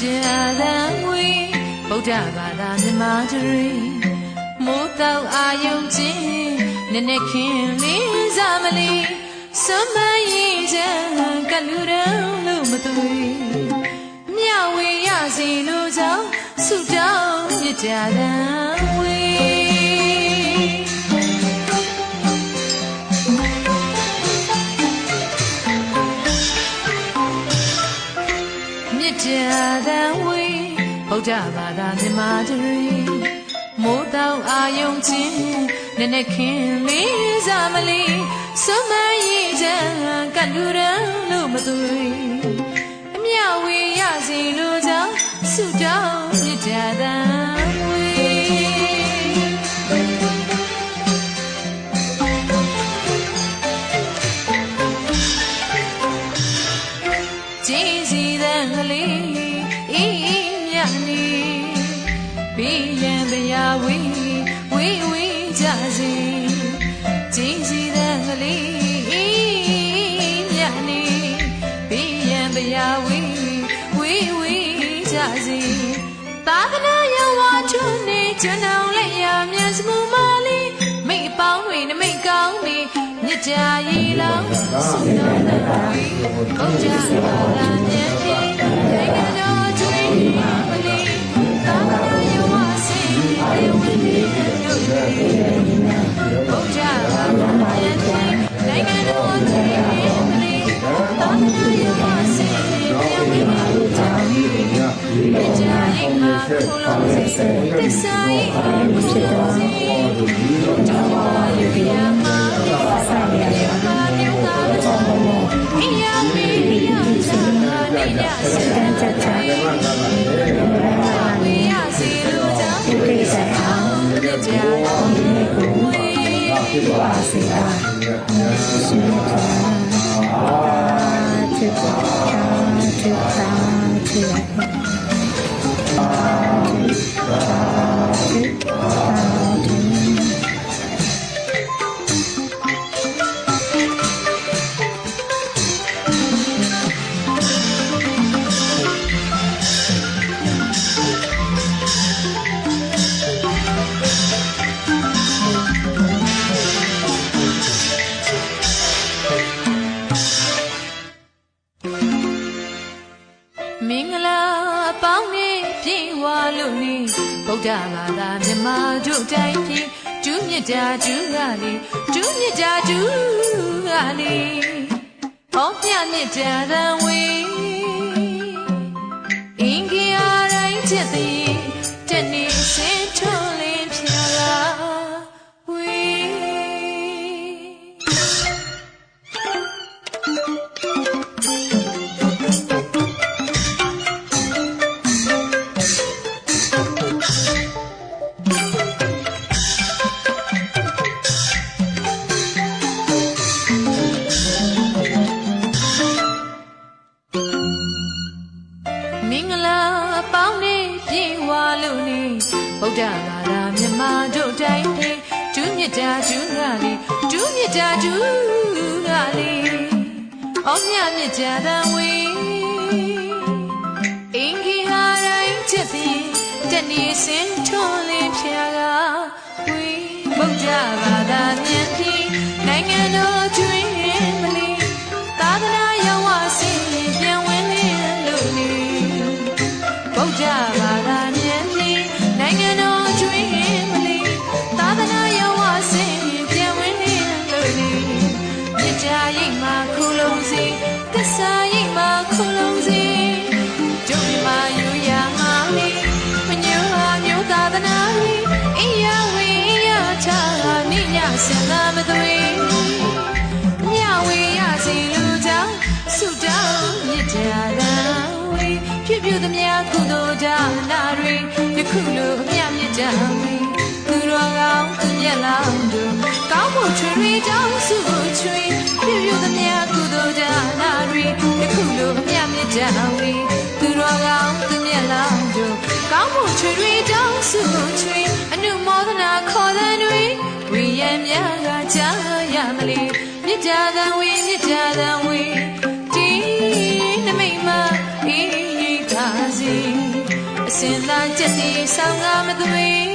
ကြာသံဝေဗုဒ္ဓဘာသာမြမတရီမိုးတောက်အာယုံချင်းနည်းနည်းခင်လေးစားမလီစွမ်းမရင်ချမ်းကလူရန်လို့မသွေမြဝေရစီလိုကြောင့်ဆုတောင်းမြကြသံ ဗုဒ္ဓဘာသာမြမတရီမိုးတောင်အာယုံချင်းနည်းနည်းခင်လေးစားမလီစွမ်းမရင်ချမ်းကလူရန်လို့မသွေအမြဝေရစီလိုကြောင့်ဆုတောင်းမြစ်တာတန်ဝေးကြည်စီတဲ့ကလေး န်ဗျာဝေးဝေးဝေးကြစီကြည်စီတဲ့ကလေးအေးမြတ်နေဘီရန်ဗျာဝေးဝေးဝေးကြစီသာသနာယဝါချုံနေကျွန်တော်လက်ရမျက်စမူမလေးမိတ်အပေါင်းတွေနမိတ်ကောင်းနေမြစ်ကြရီလောင်းဆုတော်တော်ဝေးဘုရားဘာသာမြတ်ကြီးနိုင် နေတို့ しれ。 မင်္ဂလာအပေါင်းနဲ့ပြည့်ဝလို့နေဗုဒ္ဓဘာသာမြမတို့တိုင်းပြည်ကျူးမြတ်တာကျူးကလေးကျူးမြတ်တာကျူးကလေးဟောပြမြတ်တာသံဝေ ဗုဒ္ဓဘာသာမြမတို့တိုင်းပြည်ဒုမြတ်တာဒုကလေးဒုမြတ်တာဒုကလေးအောမြမြတ်တာတံဝေအင်္ဂီဟာတိုင်းချက်သည်တနေ့စင်ထွန်းလင်းဖြာကဝေဗုဒ္ဓဘာသာမြတ်ပြည်နိုင်ငံတော်ကျွေး သမျှကုသိုလ်ဒါနာတွေယခုလိုအမြမြစ်တာဝေသူတော်ကောင်းသူမျက်လောင်းတို့ကောင်းဖို့ချွေတွေတောင်းဆုချွေဖြစ်ပြသမျှကုသိုလ်ဒါနာတွေယခုလိုအမြမြစ်တာဝေသူတော်ကောင်းသူမျက်လောင်းတို့ကောင်းဖို့ချွေတွေတောင်းဆုချွေအနုမောဒနာခေါ်တဲ့တွေဝိယံများကကြားရမလီမြစ်တာသံဝေမြစ်တာသံဝေဒီနမိတ် စဉ်းစားချက်ဒီဆောင်ငါမသွေး